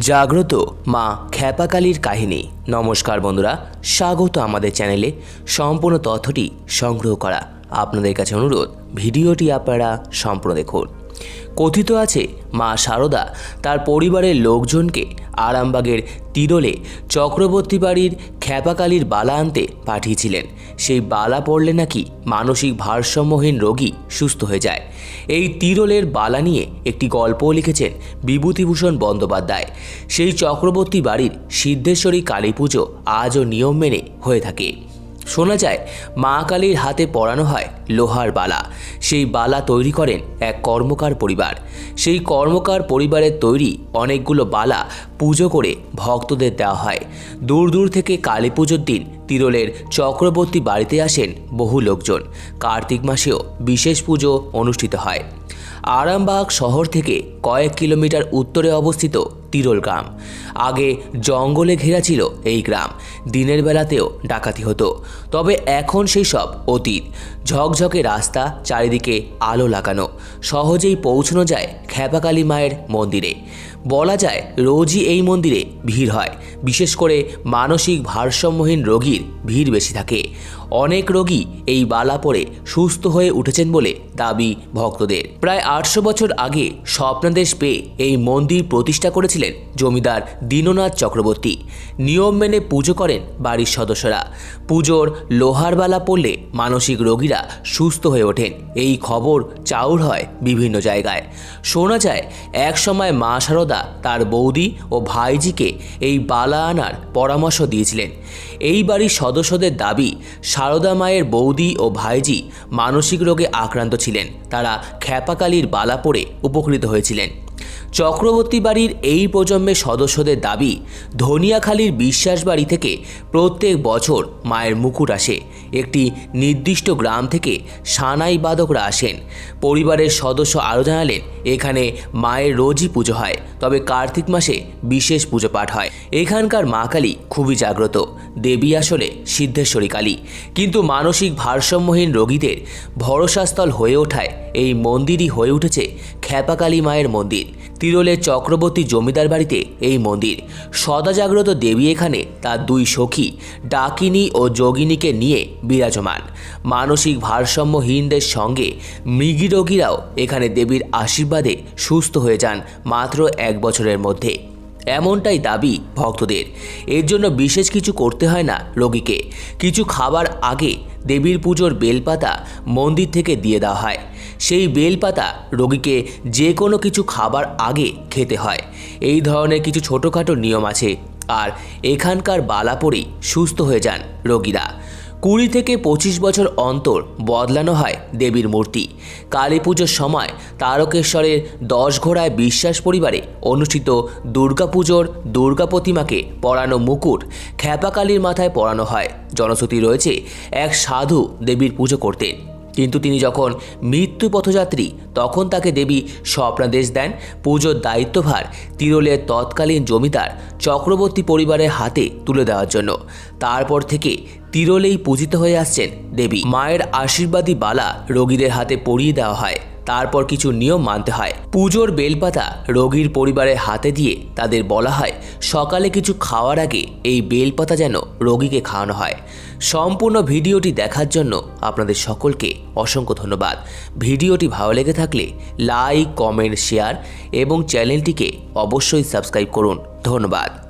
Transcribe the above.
জাগ্রত মা খ্যাপাকালীর কাহিনী। নমস্কার বন্ধুরা, স্বাগত আমাদের চ্যানেলে। সম্পূর্ণ তথ্যটি সংগ্রহ করা আপনাদের কাছে অনুরোধ, ভিডিওটি আপনারা সম্পূর্ণ দেখুন। কথিত আছে, মা সারদা তার পরিবারের লোকজনকে আরামবাগের তিরলে চক্রবর্তী বাড়ির খ্যাপাকালির বালা আনতে পাঠিয়েছিলেন। সেই বালা পড়লে নাকি মানসিক ভারসাম্যহীন রোগী সুস্থ হয়ে যায়। এই তিরলের বালা নিয়ে একটি গল্পও লিখেছেন বিভূতিভূষণ বন্দ্যোপাধ্যায়। সেই চক্রবর্তী বাড়ির সিদ্ধেশ্বরী কালী পুজো আজও নিয়ম মেনে হয়ে থাকে। শোনা যায়, মা কালীর হাতে পড়ানো হয় লোহার বালা। সেই বালা তৈরি করেন এক কর্মকার পরিবার। সেই কর্মকার পরিবারের তৈরি অনেকগুলো বালা পুজো করে ভক্তদের দেওয়া হয়। দূর দূর থেকে কালী পুজোর দিন তিরলের চক্রবর্তী বাড়িতে আসেন বহু লোকজন। কার্তিক মাসেও বিশেষ পুজো অনুষ্ঠিত হয়। আরামবাগ শহর থেকে কয়েক কিলোমিটার উত্তরে অবস্থিত তিরোল গ্রাম। আগে জঙ্গলে ঘেরা ছিল এই গ্রাম। দিনের বেলাতেও ডাকাতি হতো। তবে এখন সেই সব অতীত। ঝকঝকে রাস্তা, চারিদিকে আলো লাগানো। সহজেই পৌঁছানো যায় খ্যাপাকালী মায়ের মন্দিরে। বলা যায় রোজই এই মন্দিরে ভিড় হয়। বিশেষ করে মানসিক ভারসাম্যহীন রোগীর ভিড় বেশি থাকে অনেক রোগী এই বালা পরে সুস্থ হয়ে উঠেছেন বলে দাবি ভক্তদের। প্রায় আটশো বছর আগে স্বপ্নাদেশ পেয়ে এই মন্দির প্রতিষ্ঠা করেছিলেন জমিদার দীননাথ চক্রবর্তী। নিয়ম মেনে পুজো করেন বাড়ির সদস্যরা। পুজোর লোহার বালা পড়লে মানসিক রোগীরা সুস্থ হয়ে ওঠেন। এই খবর চাউর হয় বিভিন্ন জায়গায়। শোনা যায়, এক সময় মা শারদা তার বৌদি ও ভাইজিকে এই বালা আনার পরামর্শ দিয়েছিলেন। এই বাড়ির সদস্যদের দাবি সারদা মায়ের বৌদি ও ভাইজি মানসিক রোগে আক্রান্ত ছিলেন। তারা খ্যাপাকালির বালা পড়ে উপকৃত হয়েছিলেন। চক্রবর্তী বাড়ির এই প্রজন্মের সদস্যদের দাবি, ধনিয়াখালীর বিশ্বাস বাড়ি থেকে প্রত্যেক বছর মায়ের মুকুট আসে। একটি নির্দিষ্ট গ্রাম থেকে সানাই বাদকরা আসেন। পরিবারের সদস্য আরও জানালেন এখানে মায়ের রোজই পুজো হয়, তবে কার্তিক মাসে বিশেষ পুজো পাঠ হয়। এখানকার মা কালী খুবই জাগ্রত, দেবী আসলে সিদ্ধেশ্বরী কালী। কিন্তু মানসিক ভারসাম্যহীন রোগীদের ভরসাস্থল হয়ে ওঠায় এই মন্দিরই হয়ে উঠেছে খ্যাপাকালী মায়ের মন্দির। তিরলের চক্রবর্তী জমিদার বাড়িতে এই মন্দির। সদা জাগ্রত দেবী এখানে তার দুই সখী, ডাকিনী ও যোগিনীকে নিয়ে বিরাজমান। মানসিক ভারসাম্যহীনদের সঙ্গে মৃগী রোগীরাও এখানে দেবীর আশীর্বাদে সুস্থ হয়ে যান মাত্র এক বছরের মধ্যে। এমনটাই দাবি ভক্তদের। এর জন্য বিশেষ কিছু করতে হয় না রোগীকে। কিছু খাবার আগে দেবীর পুজোর বেলপাতা মন্দির থেকে দিয়ে দেওয়া হয়। সেই বেলপাতা রোগীকে যে কোনো কিছু খাবার আগে খেতে হয়। এই ধরনের কিছু ছোটোখাটো নিয়ম আছে। আর এখানকার বালা পরেই সুস্থ হয়ে যান রোগীরা। কুড়ি থেকে পঁচিশ বছর অন্তর বদলানো হয় দেবীর মূর্তি। কালী পুজোর সময় তারকেশ্বরের দশ ঘোড়ায় বিশ্বাস পরিবারে অনুষ্ঠিত দুর্গাপুজোর দুর্গা প্রতিমাকে পরানো মুকুট খ্যাপাকালীর মাথায় পরানো হয়। জনশ্রুতি রয়েছে, এক সাধু দেবীর পুজো করতেন কিন্তু তিনি যখন মৃত্যু পথযাত্রী, তখন তাকে দেবী স্বপ্নাদেশ দেন। পুজোর দায়িত্বভার তিরলের তৎকালীন জমিদার চক্রবর্তী পরিবারের হাতে তুলে দেওয়ার জন্য। তারপর থেকে তিরলেই পূজিত হয়ে আসছেন দেবী। মায়ের আশীর্বাদী বালা রোগীদের হাতে পরিয়ে দেওয়া হয়। তারপর কিছু নিয়ম মানতে হয়। পুজোর বেলপাতা রোগীর পরিবারের হাতে দিয়ে তাদের বলা হয়, সকালে কিছু খাওয়ার আগে এই বেলপাতা যেন রোগীকে খাওয়ানো হয়। সম্পূর্ণ ভিডিওটি দেখার জন্য আপনাদের সকলকে অসংখ্য ধন্যবাদ। ভিডিওটি ভালো লেগে থাকলে লাইক, কমেন্ট, শেয়ার এবং চ্যানেলটিকে অবশ্যই সাবস্ক্রাইব করুন। ধন্যবাদ।